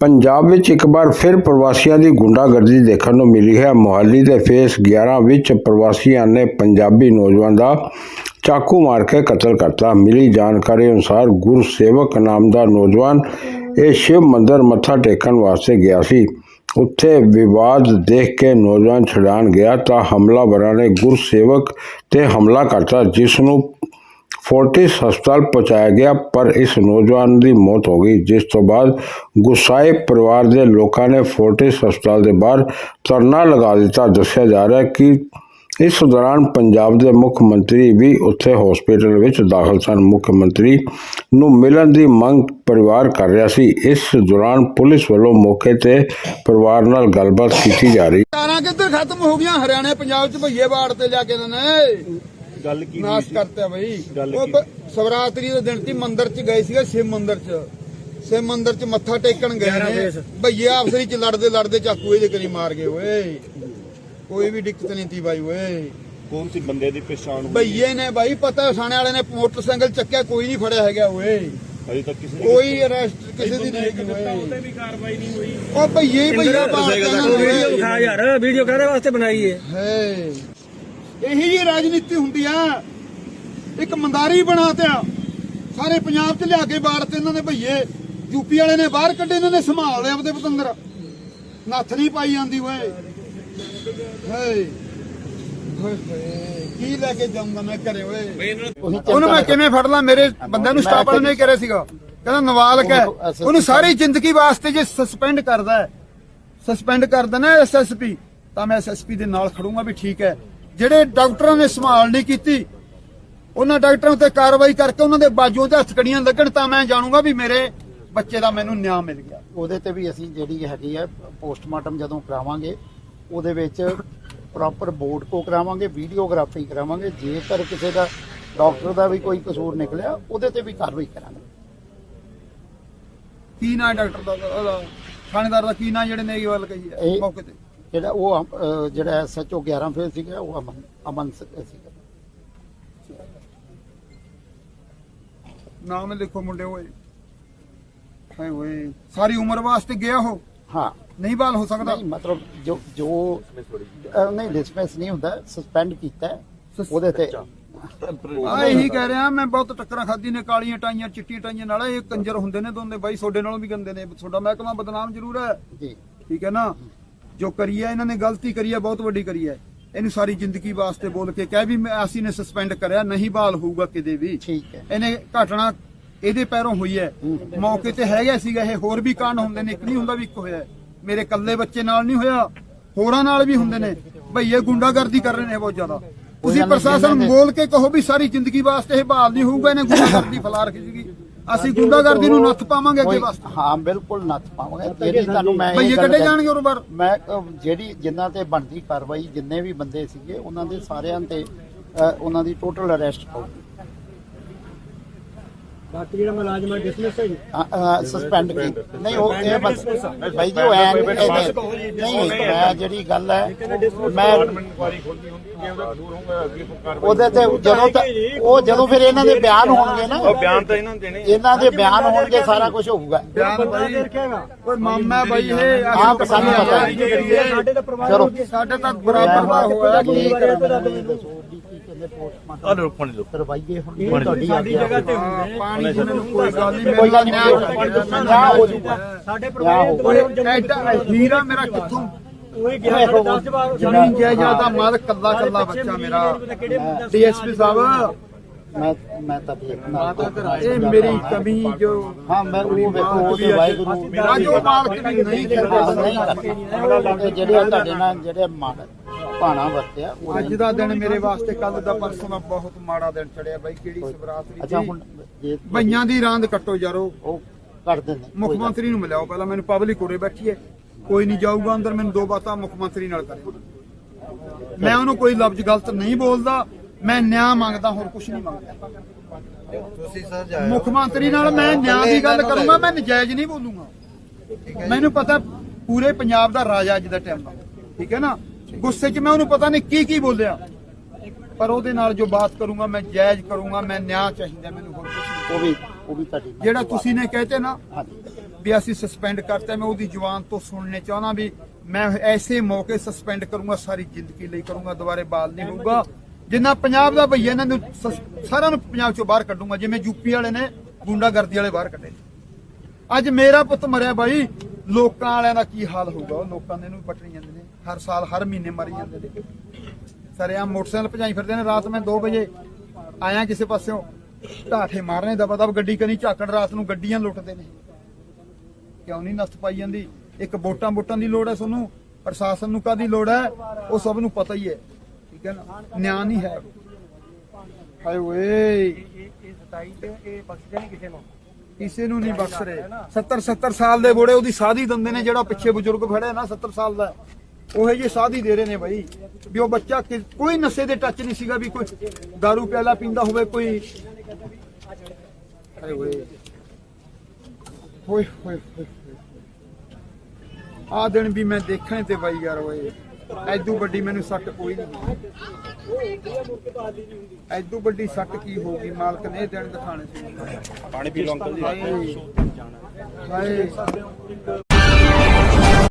ਪੰਜਾਬ ਵਿੱਚ ਇੱਕ ਵਾਰ ਫਿਰ ਪ੍ਰਵਾਸੀਆਂ ਦੀ ਗੁੰਡਾਗਰਦੀ ਦੇਖਣ ਨੂੰ ਮਿਲੀ ਹੈ। ਮੁਹਾਲੀ ਦੇ ਫੇਸ 11 ਵਿੱਚ ਪ੍ਰਵਾਸੀਆਂ ਨੇ ਪੰਜਾਬੀ ਨੌਜਵਾਨ ਦਾ ਚਾਕੂ ਮਾਰ ਕੇ ਕਤਲ ਕਰਤਾ। ਮਿਲੀ ਜਾਣਕਾਰੀ ਅਨੁਸਾਰ ਗੁਰਸੇਵਕ ਨਾਮ ਦਾ ਨੌਜਵਾਨ ਇਹ ਸ਼ਿਵ ਮੰਦਰ ਮੱਥਾ ਟੇਕਣ ਵਾਸਤੇ ਗਿਆ ਸੀ। ਉੱਥੇ ਵਿਵਾਦ ਦੇਖ ਕੇ ਨੌਜਵਾਨ ਛਡਾਣ ਗਿਆ ਤਾਂ ਹਮਲਾਵਰਾਂ ਨੇ ਗੁਰਸੇਵਕ ਤੇ ਹਮਲਾ ਕਰਤਾ, ਜਿਸ ਨੂੰ ਫੋਰਟਿਸ ਹਸਪਤਾਲ ਪਹੁੰਚਾਇਆ ਗਿਆ, ਪਰ ਇਸ ਨੌਜਵਾਨ ਦੀ ਮੌਤ ਹੋ ਗਈ, ਜਿਸ ਤੋਂ ਬਾਅਦ ਗੁੱਸਾਏ ਪਰਿਵਾਰ ਦੇ ਲੋਕਾਂ ਨੇ ਫੋਰਟਿਸ ਹਸਪਤਾਲ ਦੇ ਬਾਹਰ ਧਰਨਾ ਲਗਾ ਦਿੱਤਾ। ਦੱਸਿਆ ਜਾ ਰਿਹਾ ਹੈ ਕਿ ਇਸ ਦੌਰਾਨ ਪੰਜਾਬ ਦੇ ਮੁੱਖ ਮੰਤਰੀ ਵੀ ਉੱਥੇ ਹਸਪੀਟਲ ਵਿੱਚ ਦਾਖਲ ਸਨ। ਮੁੱਖ ਮੰਤਰੀ ਨੂੰ ਮਿਲਣ ਦੀ ਮੰਗ ਪਰਿਵਾਰ ਕਰ ਰਿਹਾ ਸੀ। ਇਸ ਦੌਰਾਨ ਪੁਲਿਸ ਵੱਲੋਂ ਮੌਕੇ ਤੇ ਪਰਿਵਾਰ ਨਾਲ ਗੱਲਬਾਤ ਕੀਤੀ ਜਾ ਰਹੀ। ਤਾਰਾਂ ਕਿੱਧਰ ਖਤਮ ਹੋ ਗਈਆਂ? ਹਰਿਆਣੇ, ਪੰਜਾਬ ਚ ਭਈਏ ਬਾੜ ਤੇ ਲਿਆ ਕੇ ਨੇ। ਗੱਲ ਕੀ ਹੋਈ ਨਾਸ਼? ਕਰਤੇ ਬਈ। ਉਹ ਸਵਰਾਤਰੀ ਦੇ ਦਿਨ ਤੀ ਮੰਦਿਰ ਚ ਗਏ ਸੀਗੇ ਸ਼ਿਵ ਮੰਦਿਰ ਚ। ਸ਼ਿਵ ਮੰਦਿਰ ਚ ਮੱਥਾ ਟੇਕਣ ਗਏ ਨੇ। ਭਈਏ ਆਪਸਰੀ ਚ ਲੜਦੇ ਲੜਦੇ ਚਾਕੂ ਇਹਦੇ ਕਰੀ ਮਾਰ ਗਏ ਓਏ। ਕੋਈ ਵੀ ਦਿੱਕਤ ਨਹੀਂ ਤੀ ਬਾਈ ਓਏ। ਕੌਣ ਸੀ ਬੰਦੇ ਦੀ ਪਛਾਣ ਹੋਈ? ਭਈਏ ਨੇ ਬਾਈ ਪਤਾ ਥਾਣੇ ਵਾਲੇ ਨੇ ਮੋਟਰਸਾਈਕਲ ਚੱਕਿਆ ਕੋਈ ਨਹੀਂ ਫੜਿਆ ਹੈਗਾ ਓਏ। ਅਜੇ ਤੱਕ ਕਿਸੇ ਨੇ ਕੋਈ ਅਰੈਸਟ ਕਿਸੇ ਦੀ ਨਹੀਂ ਹੈਗੀ ਓਏ ਵੀ ਕਾਰਵਾਈ ਨਹੀਂ ਹੋਈ। ਉਹ ਭਈਏ ਹੀ ਭਈਏ ਬਾੜ ਤੇ ਇਹਨਾਂ ਨੂੰ ਵੀਡੀਓ ਵਿਖਾ ਯਾਰ ਵੀਡੀਓ ਕਾਹਦੇ ਵਾਸਤੇ ਬਣਾਈ ਹੈ ਹੈ। ਇਹੀ ਜੀ ਰਾਜਨੀਤੀ ਹੁੰਦੀ ਆ। ਇੱਕ ਮੰਦਾਰੀ ਬਣਾ ਤੇ ਸਾਰੇ ਪੰਜਾਬ ਚ ਲਿਆ ਕੇ ਬਾੜ ਤੇ ਇਹਨਾਂ ਨੇ ਭਈਏ। ਯੂਪੀ ਵਾਲੇ ਨੇ ਬਾਹਰ ਕੱਢੇ ਇਹਨਾਂ ਨੇ ਸੰਭਾਲ ਲਿਆ ਆਪਦੇ ਪਤੰਦਰ। ਨੱਥ ਨਹੀਂ ਪਾਈ ਜਾਂਦੀ ਓਏ। ਹੈ ਹੋਏ ਕੀ ਲੈ ਕੇ ਜਾਊਂਗਾ ਮੈਂ ਘਰੇ ਓਏ? ਉਹਨੂੰ ਮੈਂ ਕਿਵੇਂ ਫੜ ਲਾਂ? ਮੇਰੇ ਬੰਦਿਆਂ ਨੂੰ ਸਟਾਫ ਵਾਲੇ ਨੇ ਕਰਿਆ ਸੀਗਾ। ਕਹਿੰਦਾ ਨਵਾਲਕ ਹੈ। ਉਹਨੂੰ ਸਾਰੀ ਜ਼ਿੰਦਗੀ ਵਾਸਤੇ ਜੇ ਸਸਪੈਂਡ ਕਰਦਾ ਹੈ। ਸਸਪੈਂਡ ਕਰ ਦੇਣਾ ਐਸਐਸਪੀ ਤਾਂ ਮੈਂ ਐਸਐਸਪੀ ਦੇ ਨਾਲ ਖੜੂੰਗਾ ਵੀ ਠੀਕ ਹੈ। ਜਿਹੜੇ ਡਾਕਟਰਾਂ ਨੇ ਸੰਭਾਲ ਨਹੀਂ ਕੀਤੀ ਉਹਨਾਂ ਡਾਕਟਰਾਂ ਉੱਤੇ ਕਾਰਵਾਈ ਕਰਕੇ ਉਹਨਾਂ ਦੇ ਬਾਜੂਆਂ ਤੇ ਹੱਥਕੜੀਆਂ ਲੱਗਣ ਤਾਂ ਮੈਂ ਜਾਣੂੰਗਾ ਵੀ ਮੇਰੇ ਬੱਚੇ ਦਾ ਮੈਨੂੰ ਨਿਆਂ ਮਿਲ ਗਿਆ। ਉਹਦੇ ਤੇ ਵੀ ਅਸੀਂ ਜਿਹੜੀ ਹੈਗੀ ਹੈ ਪੋਸਟਮਾਰਟਮ ਜਦੋਂ ਕਰਾਵਾਂਗੇ ਉਹਦੇ ਵਿੱਚ ਪ੍ਰੋਪਰ ਬੋਰਡ ਕੋ ਕਰਾਵਾਂਗੇ ਵੀਡੀਓਗ੍ਰਾਫੀ ਕਰਾਵਾਂਗੇ ਜੇਕਰ ਕਿਸੇ ਦਾ ਡਾਕਟਰ ਦਾ ਵੀ ਕੋਈ ਕਸੂਰ ਨਿਕਲਿਆ ਉਹਦੇ ਤੇ ਵੀ ਕਾਰਵਾਈ ਕਰਾਂਗੇ। ਕੀ ਨਾਂ ਡਾਕਟਰ ਦਾ? ਥਾਣੇਦਾਰ ਦਾ ਕੀ ਨਾਂ ਜਿਹੜੇ ਨੇ ਇਹ ਗੱਲ ਕਹੀ ਹੈ ਮੌਕੇ ਤੇ? ਜਿਹੜਾ ਉਹ ਅਹ, ਜਿਹੜਾ ਐਸਐਚਓ 11 ਫੇਲ ਸੀਗਾ ਉਹ ਅਮਨ ਅਮਨ ਸ- ਸੀਗਾ। ਨਾਮ ਲਿਖੋ ਮੁੰਡੇ ਓਏ। ਹਾਏ ਓਏ ਸਾਰੀ ਉਮਰ ਵਾਸਤੇ ਗਿਆ ਉਹ? ਹਾਂ। ਨਹੀਂ ਬਾਲ ਹੋ ਸਕਦਾ? ਨਹੀਂ ਮਤਲਬ ਜੋ ਜੋ ਨਹੀਂ ਡਿਸਮਿਸ ਨਹੀਂ ਹੁੰਦਾ ਸਸਪੈਂਡ ਕੀਤਾ। ਹੈ। ਉਹਦੇ ਤੇ ਆ ਇਹੀ ਕਹਿ ਰਿਹਾ ਮੈਂ ਬਹੁਤ ਟੱਕਰਾਂ ਖਾਦੀ ਨੇ ਕਾਲੀਆਂ ਟਾਈਆਂ ਚਿੱਟੀਆਂ ਟਾਈਆਂ ਨਾਲ ਇਹ ਕੰਜਰ ਹੁੰਦੇ ਨੇ ਦੋਨੇ ਬਾਈ ਤੁਹਾਡੇ ਨਾਲੋਂ ਵੀ ਗੰਦੇ ਨੇ। ਤੁਹਾਡਾ ਮਹਿਕਮਾ ਬਦਨਾਮ ਜ਼ਰੂਰ ਹੈ। ਜੀ। ਠੀਕ ਹੈ ਨਾ? ਜੋ ਕਰੀ ਹੈ ਇਹਨਾਂ ਨੇ ਗਲਤੀ ਕਰੀ ਹੈ ਬਹੁਤ ਵੱਡੀ ਕਰੀ ਹੈ। ਇਹਨੂੰ ਸਾਰੀ ਜ਼ਿੰਦਗੀ ਵਾਸਤੇ ਬੋਲ ਕੇ ਕਹਿ ਵੀ ਅਸੀਂ ਨੇ ਸਸਪੈਂਡ ਕਰਿਆ ਨਹੀਂ ਬਹਾਲ ਹੋਊਗਾ ਕਿਤੇ ਵੀ। ਠੀਕ ਹੈ। ਇਹਨੇ ਘਟਨਾ ਇਹਦੇ ਪੈਰੋਂ ਹੋਈ ਹੈ। ਮੌਕੇ ਤੇ ਹੈਗਾ ਸੀਗਾ ਇਹ ਹੋਰ ਵੀ ਕਾਂਡ ਹੁੰਦੇ ਨੇ ਇੱਕ ਨਹੀਂ ਹੁੰਦਾ ਵੀ ਇੱਕ ਹੋਇਆ। ਮੇਰੇ ਕੱਲੇ ਬੱਚੇ ਨਾਲ ਨਹੀਂ ਹੋਇਆ ਹੋਰਾਂ ਨਾਲ ਵੀ ਹੁੰਦੇ ਨੇ। ਭਈਏ ਗੁੰਡਾਗਰਦੀ ਕਰ ਰਹੇ ਨੇ ਬਹੁਤ ਜ਼ਿਆਦਾ। ਤੁਸੀਂ ਪ੍ਰਸ਼ਾਸਨ ਬੋਲ ਕੇ ਕਹੋ ਵੀ ਸਾਰੀ ਜ਼ਿੰਦਗੀ ਵਾਸਤੇ ਇਹ ਬਹਾਲ ਨਹੀਂ ਹੋਊਗਾ ਇਹਨੇ ਗੁੰਡਾਗਰਦੀ ਫੈਲਾ ਰੱਖੀ ਸੀਗੀ। ਅਸੀਂ ਗੁੰਡਾਗਰਦੀ ਨੂੰ ਨੱਥ ਪਾਵਾਂਗੇ ਅੱਗੇ ਵਾਸਤੇ। ਹਾਂ ਬਿਲਕੁਲ ਨੱਥ ਪਾਵਾਂਗੇ। ਜਿਹੜੀ ਤੁਹਾਨੂੰ ਮੈਂ ਇਹ ਭਈਏ ਕੱਢੇ ਜਾਣਗੇ ਉਹ ਬਾਰ ਮੈਂ ਜਿਹੜੀ ਜਿਨ੍ਹਾਂ ਤੇ ਬਣਦੀ ਕਾਰਵਾਈ ਜਿੰਨੇ ਵੀ ਬੰਦੇ ਸੀਗੇ ਉਹਨਾਂ ਦੇ ਸਾਰਿਆਂ ਤੇ ਉਹਨਾਂ ਦੀ ਟੋਟਲ ਅਰੈਸਟ ਹੋਊਗੀ। ਬਾਕੀ ਜਿਹੜਾ ਮੁਲਾਜ਼ਮ ਹੈ ਡਿਸਮਿਸ ਹੈ ਜੀ ਸਸਪੈਂਡ ਕੀ? ਨਹੀਂ ਉਹ ਇਹ ਬਸ ਭਾਈ ਜੀ ਉਹ ਐ ਨਹੀਂ ਮੈਂ ਜਿਹੜੀ ਗੱਲ ਹੈ ਮੈਂ ਉਹਦੇ ਤੇ ਜਦੋਂ ਤੱਕ ਉਹ ਜਦੋਂ ਫਿਰ ਇਹਨਾਂ ਦੇ ਬਿਆਨ ਹੋਣਗੇ ਨਾ ਬਿਆਨ ਤਾਂ ਇਹਨਾਂ ਨੇ ਦੇਣੇ ਇਹਨਾਂ ਦੇ ਬਿਆਨ ਹੋਣਗੇ ਸਾਰਾ ਕੁਝ ਹੋਊਗਾ। ਬਿਆਨ ਬਾਈ ਓਏ ਮਾਮਾ ਬਾਈ ਇਹ ਆਪ ਸਾਨੂੰ ਪਤਾ ਹੈ। ਸਾਡੇ ਤਾਂ ਪਰਿਵਾਰ ਚਲੋ। ਸਾਡੇ ਤਾਂ ਬਰਾਬਰ ਦਾ ਹੋਇਆ ਕੀ ਆ ਲੋ ਪਾਣੀ ਲੋ ਕਰਵਾਈਏ ਹੁਣ। ਇਹ ਤੁਹਾਡੀ ਸਾਡੀ ਜਗ੍ਹਾ ਤੇ ਹਾਂ, ਹੁੰਦੇ ਨੇ। ਪਾਣੀ ਦੀ ਮੈਨੂੰ ਕੋਈ ਗੱਲ ਨਹੀਂ ਕੋਈ ਗੱਲ ਨਹੀਂ ਮੈਂ ਨਾ। ਹੋ ਜੂਗਾ ਸਾਡੇ ਨਾ ਪਰਿਵਾਰ ਹੋ ਦੇ ਐਡਾ ਹੀਰਾ ਮੇਰਾ ਕਿੱਥੋਂ? ਉਹੀ ਗਿਆ ਸਾਡੇ 10 ਜਵਾਬ ਜ਼ਮੀਨ ਜਾਇਦਾਦ ਦਾ ਮਾਲਕ ਕੱਲਾ ਕੱਲਾ ਬੱਚਾ ਮੇਰਾ। ਡੀਐਸਪੀ ਸਾਹਿਬ। ਮੈਂ ਮੈਂ ਤਾਂ ਦੇਖਣਾ ਇਹ ਮੇਰੀ ਕਮੀ ਜੋ ਹਾਂ ਮੈਂ ਉਹ ਵੇਖੋ ਉਹ ਤੇ ਵਾਹਿਗੁਰੂ ਅੱਜ ਉਹ ਮਾਲਕ ਵੀ ਨਹੀਂ ਕਰਦਾ। ਨਹੀਂ ਕਰਦੇ ਇਹ ਜਿਹੜੇ ਤੁਹਾਡੇ ਨਾਲ ਜਿਹੜੇ ਮਾਣ ਭਾਣਾ ਵਰਤਿਆ ਅੱਜ ਦਾ ਦਿਨ ਮੇਰੇ ਵਾਸਤੇ ਕੱਲ ਦਾ ਪਰਸੋਂ ਦਾ ਬਹੁਤ ਮਾੜਾ ਦਿਨ ਚੜਿਆ ਬਾਈ ਕਿਹੜੀ ਸਵਰਾਤਰੀ ਅੱਛਾ ਹੁਣ ਜੇ ਬਈਆਂ ਦੀ ਰਾਂਦ ਕੱਟੋ ਯਾਰੋ। ਉਹ ਕਰ ਦਿੰਦੇ ਮੁੱਖ ਮੰਤਰੀ ਨੂੰ ਮਿਲਿਆਓ ਪਹਿਲਾਂ ਮੈਨੂੰ ਪਬਲਿਕ ਉਰੇ ਬੈਠੀ ਹੈ। ਕੋਈ ਨਹੀਂ ਜਾਊਗਾ ਅੰਦਰ ਮੈਨੂੰ ਦੋ ਬਾਤਾਂ ਮੁੱਖ ਮੰਤਰੀ ਨਾਲ ਕਰੇ ਮੈਂ ਉਹਨੂੰ ਕੋਈ ਲਫ਼ਜ਼ ਗਲਤ ਨਹੀਂ ਬੋਲਦਾ ਮੈਂ ਨਿਆਂ ਮੰਗਦਾ ਹੋਰ ਕੁਝ ਨਹੀਂ ਮੰਗਦਾ। ਤੁਸੀਂ ਸਰ ਜਾਇਓ। ਮੁੱਖ ਮੰਤਰੀ ਨਾਲ ਮੈਂ ਨਿਆਂ ਦੀ ਗੱਲ ਕਰੂੰਗਾ ਮੈਂ ਨਜਾਇਜ਼ ਨਹੀਂ ਬੋਲੂੰਗਾ। ਮੈਨੂੰ ਪਤਾ ਪੂਰੇ ਪੰਜਾਬ ਦਾ ਰਾਜਾ ਅੱਜ ਦਾ ਟਾਈਮ ਦਾ ਠੀਕ ਹੈ ਨਾ? ਗੁੱਸੇ 'ਚ ਮੈਂ ਉਹਨੂੰ ਪਤਾ ਨਹੀਂ ਕੀ ਕੀ ਬੋਲਿਆ। ਪਰ ਉਹਦੇ ਨਾਲ ਜੋ ਬਾਤ ਕਰੂੰਗਾ ਮੈਂ ਜਾਇਜ਼ ਕਰੂੰਗਾ ਮੈਂ ਨਿਆਂ ਚਾਹੀਦਾ ਮੈਨੂੰ ਹੋਰ ਕੁਝ ਉਹ ਵੀ ਉਹ ਵੀ ਤੁਹਾਡੀ ਜਿਹੜਾ ਤੁਸੀਂ ਨੇ ਕਹਤੇ ਨਾ ਵੀ ਅਸੀਂ ਸਸਪੈਂਡ ਕਰਤਾ ਮੈਂ ਉਹਦੀ ਜਵਾਨ ਤੋਂ ਸੁਣਨੇ ਚਾਹਣਾ ਵੀ ਮੈਂ ਐਸੇ ਮੌਕੇ ਸਸਪੈਂਡ ਕਰੂੰਗਾ ਸਾਰੀ ਜ਼ਿੰਦਗੀ ਲਈ ਕਰੂੰਗਾ ਦੁਬਾਰੇ ਬਾਲ ਨਹੀਂ ਹੋਊਗਾ। ਜਿੰਨਾ ਪੰਜਾਬ ਦਾ ਭਈਆ ਇਹਨਾਂ ਨੂੰ ਸਾਰਿਆਂ ਨੂੰ ਪੰਜਾਬ ਚੋਂ ਬਾਹਰ ਕੱਢੂੰਗਾ ਜਿਵੇਂ ਯੂਪੀ ਵਾਲੇ ਨੇ ਗੁੰਡਾਗਰਦੀ ਵਾਲੇ ਬਾਹਰ ਕੱਢੇ। ਅੱਜ ਮੇਰਾ ਪੁੱਤ ਮਰਿਆ ਬਾਈ ਲੋਕਾਂ ਵਾਲਿਆਂ ਦਾ ਕੀ ਹਾਲ ਹੋਊਗਾ? ਲੋਕਾਂ ਦੇ ਨੂੰ ਪਟਣੀ ਜਾਂਦੇ ਨੇ। ਹਰ ਸਾਲ, ਹਰ ਮਹੀਨੇ ਮਰੀ ਜਾਂਦੇ ਨੇ। ਸਰਿਆ ਮੋਟਰਸਾਈਕਲ ਭਜਾਈ ਫਿਰਦੇ ਨੇ। ਰਾਤ ਮੈਂ 2 ਵਜੇ ਆਇਆ ਕਿਸੇ ਪਾਸਿਓਂ। ਢਾਠੇ ਮਾਰਨੇ ਦਬਾ ਦਬ ਗੱਡੀ ਕਨੀ ਝਾਕਣ ਰਾਤ ਨੂੰ ਗੱਡੀਆਂ ਲੁੱਟਦੇ ਨੇ। ਕਿਉਂ ਨਹੀਂ ਨੱਥ ਪਾਈ ਜਾਂਦੀ? ਇੱਕ ਵੋਟਾਂ ਵੋਟਾਂ ਦੀ ਲੋੜ ਹੈ ਤੁਹਾਨੂੰ ਪ੍ਰਸ਼ਾਸਨ ਨੂੰ ਕਾਦੀ ਲੋੜ ਹੈ? ਉਹ ਸਭ ਨੂੰ ਪਤਾ ਹੀ ਹੈ। ਠੀਕ ਹੈ ਨਾ? ਨਿਆਂ ਨਹੀਂ ਹੈ। ਹਾਏ ਓਏ। ਇਹ 27 ਤੇ ਇਹ ਬਖਸ਼ਦੇ ਨਹੀਂ ਕਿਸੇ ਨੂੰ? ਕਿਸੇ ਨੂੰ ਨਹੀਂ ਬਖਸ਼ ਰਹੇ। 70 70 ਸਾਲ ਦੇ ਬੋੜੇ ਉਹਦੀ ਸਾਦੀ ਦਿੰਦੇ ਨੇ ਜਿਹੜਾ ਪਿੱਛੇ ਬਜ਼ੁਰਗ ਖੜਾ ਹੈ ਨਾ 70 ਸਾਲ ਦਾ। ਉਹ ਜੇ ਸਾਦੀ ਦੇ ਰਹੇ ਨੇ ਬਾਈ। ਵੀ ਉਹ ਬੱਚਾ ਕੋਈ ਨਸ਼ੇ ਦੇ ਟੱਚ ਨਹੀਂ ਸੀਗਾ ਵੀ ਕੋਈ दारू ਪਿਆਲਾ ਪੀਂਦਾ ਹੋਵੇ ਕੋਈ ਹਾਏ ਓਏ। ਹੋਏ ਹੋਏ ਹੋਏ ਆ ਦਿਨ ਵੀ ਮੈਂ ਦੇਖਣੇ ਤੇ ਬਾਈ ਯਾਰ ਓਏ ਐਦੂ ਵੱਡੀ ਮੈਨੂੰ ਸੱਟ ਕੋਈ ਨਹੀਂ। ਐਦੂ ਵੱਡੀ ਸੱਟ ਕੀ ਹੋਊਗੀ ਮਾਲਕ ਨੇ ਇਹ ਦਿਨ ਦਿਖਾਣੇ ਸੀ। ਪਾਣੀ ਪੀ ਲਓ ਅੰਕਲ ਜੀ। ਹਾਏ